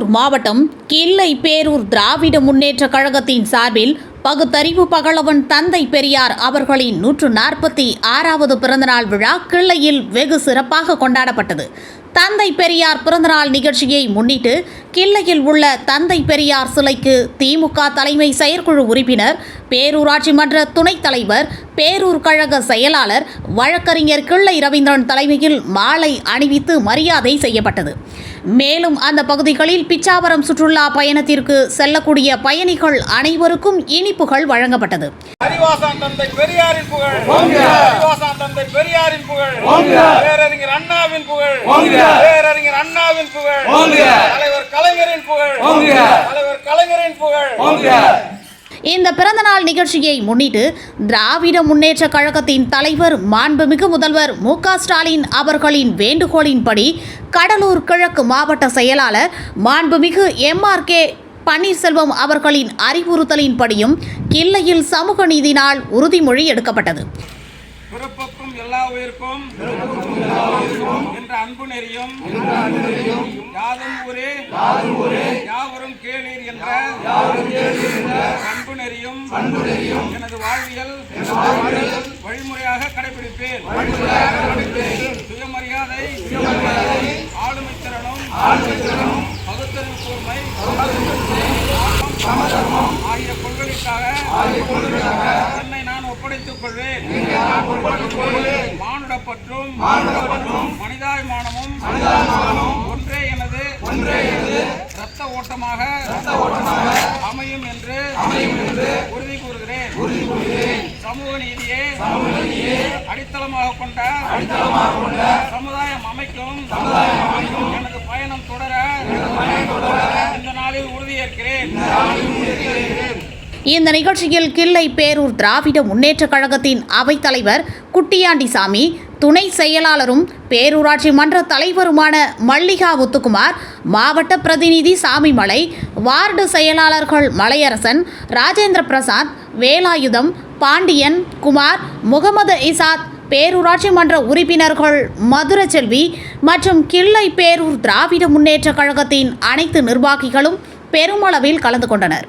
கடலூர் மாவட்டம் கிள்ளை பேரூர் திராவிட முன்னேற்ற கழகத்தின் சார்பில் பகுத்தறிவு பகலவன் தந்தை பெரியார் அவர்களின் நூற்று நாற்பத்தி ஆறாவது பிறந்தநாள் விழா கிள்ளையில் வெகு சிறப்பாக கொண்டாடப்பட்டது. தந்தை பெரியார் பிறந்தநாள் நிகழ்ச்சியை முன்னிட்டு கிள்ளையில் உள்ள தந்தை பெரியார் சிலைக்கு திமுக தலைமை செயற்குழு உறுப்பினர் பேரூராட்சி மன்ற துணைத் தலைவர் பேரூர் கழக செயலாளர் வழக்கறிஞர் கிள்ளை ரவீந்திரன் தலைமையில் மாலை அணிவித்து மரியாதை செய்யப்பட்டது. மேலும் அந்த பகுதிகளில் பிச்சாவரம் சுற்றுலா பயணத்திற்கு செல்லக்கூடிய பயணிகள் அனைவருக்கும் இனிப்புகள் வழங்கப்பட்டது. பெரியாரின் புகழ். பெரியாரின் புகழ். பேரறிஞர் அண்ணாவின் புகழ். பேரறிஞர் அண்ணாவின் புகழ். தலைவர் கலைஞரின் புகழ். தலைவர் கலைஞரின் புகழ். இந்த பிறந்தநாள் நிகழ்ச்சியை முன்னிட்டு திராவிட முன்னேற்ற கழகத்தின் தலைவர் மாண்புமிகு முதல்வர் மு க ஸ்டாலின் அவர்களின் வேண்டுகோளின்படி கடலூர் கிழக்கு மாவட்ட செயலாளர் மாண்புமிகு எம்ஆர்கே பன்னீர்செல்வம் அவர்களின் அறிவுறுத்தலின்படியும் கிள்ளையில் சமூக நீதி நாள் உறுதிமொழி எடுக்கப்பட்டது. பிறப்புக்கும் என்ற அன்பு நெறியும் யாதும் ஊரே யாவரும் கேளீர் என்ற அன்பு நெறியும் எனது வாழ்வியல் வழிமுறையாக கடைபிடிப்பேன். சுயமரியாதை ஆளுமை திறனும் பகுத்தறிவு கூர்மை ஆகிய கொள்கைக்காக ஒப்படைத்துக் கொள்வேன் மானுடப்பற்றும் மனிதாபிமானமும் ஒன்றே எனது ரத்த ஓட்டமாக அமையும் என்று உறுதி கூறுகிறேன். சமூக நீதியே அடித்தளமாக கொண்ட சமுதாயம் அமைக்கும் எனது பயணம் தொடர இந்த நாளில் உறுதியேற்கிறேன். இந்த நிகழ்ச்சியில் கிள்ளை பேரூர் திராவிட முன்னேற்ற கழகத்தின் அவைத்தலைவர் குட்டியாண்டிசாமி துணை செயலாளரும் பேரூராட்சி மன்ற தலைவருமான மல்லிகா முத்துக்குமார் மாவட்ட பிரதிநிதி சாமிமலை வார்டு செயலாளர்கள் மலையரசன் ராஜேந்திர பிரசாத் வேலாயுதம் பாண்டியன் குமார் முகமது இசாத் பேரூராட்சி மன்ற உறுப்பினர்கள் மதுரச்செல்வி மற்றும் கிள்ளை பேரூர் திராவிட முன்னேற்ற கழகத்தின் அனைத்து நிர்வாகிகளும் பெருமளவில் கலந்து கொண்டனர்.